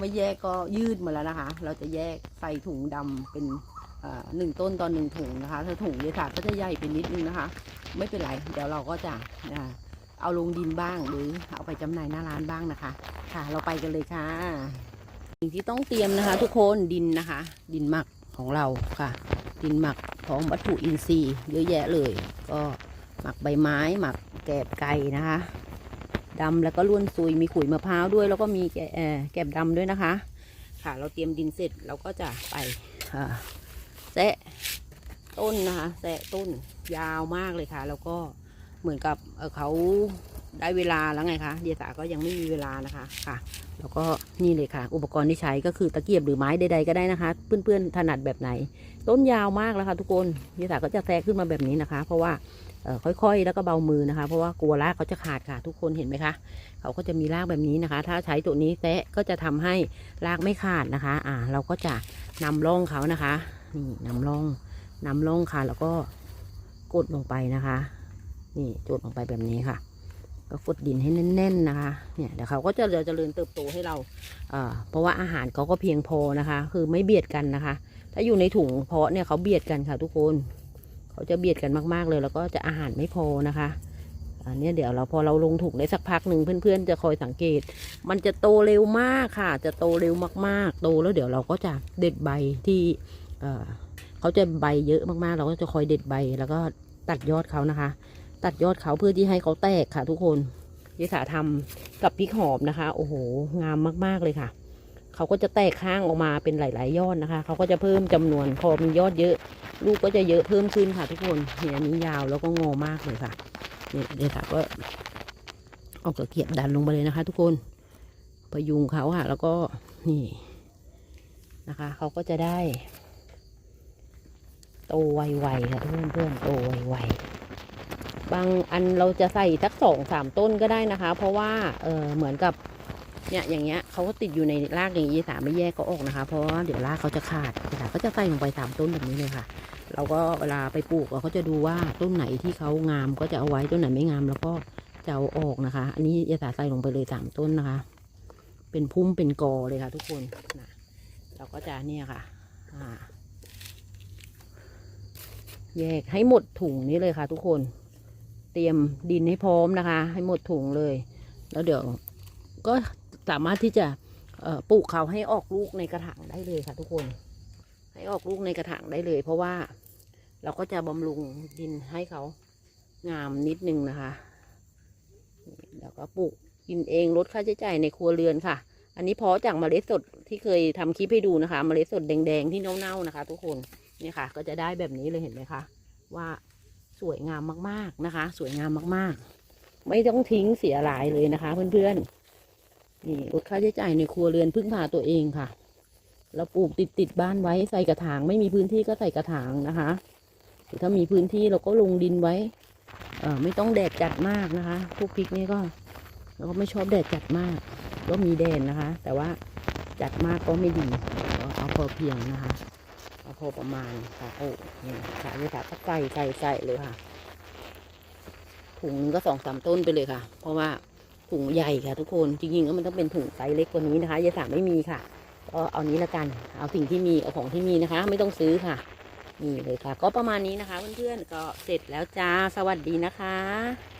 ไม่แยกก็ยืดมาแล้วนะคะ เราจะแยกใส่ถุงดำเป็นหนึ่งต้นตอนหนึ่งถุงนะคะ ถ้าถุงเยถาก็จะใหญ่เป็นนิดนึงนะคะ ไม่เป็นไร เดี๋ยวเราก็จะเอาลงดินบ้างหรือเอาไปจำหน่ายหน้าร้านบ้างนะคะ ค่ะ เราไปกันเลยค่ะสิ่งที่ต้องเตรียมนะคะ ทุกคนดินนะคะ ดินหมักของเราค่ะ ดินหมักพร้อมวัตถุอินทรีย์ เยอะแยะเลย ก็หมักใบไม้หมักแกบไก่นะคะ ดำแล้วก็ล้วนซุยมีขุยมะพร้าวด้วย แล้วก็มีแก่แกบดำด้วยนะคะ ค่ะ เราเตรียมดินเสร็จเราก็จะไปอ่าแซะต้นนะคะแซะต้นยาวมากเลยค่ะ แล้วก็เหมือนกับเเขา ได้เวลาแล้วไงคะเดียสาก็ยังไม่มีเวลานะคะค่ะ แล้วก็นี่เลยค่ะ อุปกรณ์ที่ใช้ก็คือตะเกียบหรือไม้ใดๆก็ได้นะคะ เพื่อนๆถนัดแบบไหน ต้นยาวมากแล้วค่ะ ทุกคนเดียสาก็จะแทรกขึ้นมาแบบนี้นะคะ เพราะว่าค่อยๆ แล้วก็เบามือนะคะ เพราะว่ากลัวรากเขาจะขาดค่ะ ทุกคนเห็นไหมคะ เขาก็จะมีรากแบบนี้นะคะ ถ้าใช้ตัวนี้แทะก็จะทำให้รากไม่ขาดนะคะ อ่า เราก็จะนำร่องเขานะคะ นี่นำร่องนำร่องค่ะ แล้วก็กดลงไปนะคะ นี่จดลงไปแบบนี้ค่ะ ก็ฟดดินให้แน่นๆนะคะเนี่ยเดี๋ยวเขาก็จะเจริญเติบโตให้เราเพราะว่าอาหารเขาก็เพียงพอนะคะ คือไม่เบียดกันนะคะ ถ้าอยู่ในถุงเพาะเนี่ยเขาเบียดกันค่ะทุกคนเขาจะเบียดกันมากๆเลย แล้วก็จะอาหารไม่พอนะคะอันนี้เดี๋ยวเราพอเราลงถุงได้สักพักหนึ่งเพื่อนๆ จะคอยสังเกต มันจะโตเร็วมากค่ะ จะโตเร็วมากๆ โตแล้วเดี๋ยวเราก็จะเด็ดใบที่เขาจะใบเยอะมากๆ เราก็จะคอยเด็ดใบแล้วก็ตัดยอดเขานะคะ ตัดยอดเขาเพื่อที่ให้เขาแตกค่ะทุกคนยิสาทำกับพริกหอมนะคะ โอ้โห งามมากๆเลยค่ะ เขาก็จะแตกข้างออกมาเป็นหลาย ๆ ยอดนะคะ เขาก็จะเพิ่มจำนวนพอมียอดเยอะ ลูกก็จะเยอะเพิ่มขึ้นค่ะ ทุกคนเนี่ยอันนี้ยาวแล้วก็งอมากเลยค่ะเนี่ยเดี๋ยวค่ะก็เอาตะเกียบดันลงไปเลยนะคะ ทุกคนพยุงเขาค่ะ แล้วก็นี่นะคะ เขาก็จะได้ โตไวๆค่ะเพื่อนๆโตไวๆ บางอันเราจะใส่สักสองสามต้นก็ได้นะคะ เพราะว่าเออเหมือนกับเนี่ยอย่างเงี้ยเขาก็ติดอยู่ในรากอย่างนี้สามไม่แยกก็ออกนะคะ เพราะว่าเดี๋ยวรากเขาจะขาดสาก็จะใส่ลงไปสามต้นแบบนี้เลยค่ะ เราก็เวลาไปปลูกเราก็จะดูว่าต้นไหนที่เขางามก็จะเอาไว้ต้นไหนไม่งามแล้วก็จะเอาออกนะคะ อันนี้ยาสาใส่ลงไปเลยสามต้นนะคะ เป็นพุ่มเป็นกอเลยค่ะ ทุกคนนะเราก็จะเนี่ยค่ะอ่าแยกให้หมดถุงนี้เลยค่ะ ทุกคน เตรียมดินให้พร้อมนะคะ ให้หมดถุงเลย แล้วเดี๋ยวก็สามารถที่จะปลูกเขาให้ออกลูกในกระถางได้เลยค่ะทุกคน ให้ออกลูกในกระถางได้เลย เพราะว่าเราก็จะบำรุงดินให้เขางามนิดนึงนะคะแล้วก็ปลูกกินเองลดค่าใช้จ่ายในครัวเรือนค่ะ อันนี้เพาะจากเมล็ดสดที่เคยทำคลิปให้ดูนะคะ เมล็ดสดแดงๆที่เน่าๆนะคะ ทุกคนนี่ค่ะ ก็จะได้แบบนี้เลยเห็นไหมคะว่า สวยงามมากๆนะคะ สวยงามมากๆ ไม่ต้องทิ้งเสียหลายเลยนะคะ เพื่อนๆนี่ลดค่าใช้จ่ายในครัวเรือนพึ่งพาตัวเองค่ะเราปลูกติดติดบ้านไว้ใส่กระถาง ไม่มีพื้นที่ก็ใส่กระถางนะคะหรือถ้ามีพื้นที่เราก็ลงดินไว้เออไม่ต้องแดดจัดมากนะคะ พวกพริกนี่ก็เราก็ไม่ชอบแดดจัดมาก ก็มีแดดนะคะ แต่ว่าจัดมากก็ไม่ดี เอาพอเพียงนะคะ พอประมาณค่ะโอ้นี่ค่ะนี่ค่ะก็ใส่ใส่ใส่เลยค่ะ ถุงนึงก็สองสามต้นไปเลยค่ะ เพราะว่าถุงใหญ่ค่ะ ทุกคนจริงๆแล้วมันต้องเป็นถุงไซส์เล็กกว่านี้นะคะยายสามไม่มีค่ะก็เอานี้ละกันเอาสิ่งที่มีเอาของที่มีนะคะ ไม่ต้องซื้อค่ะนี่เลยค่ะ ก็ประมาณนี้นะคะเพื่อนๆก็เสร็จแล้วจ้าสวัสดีนะคะ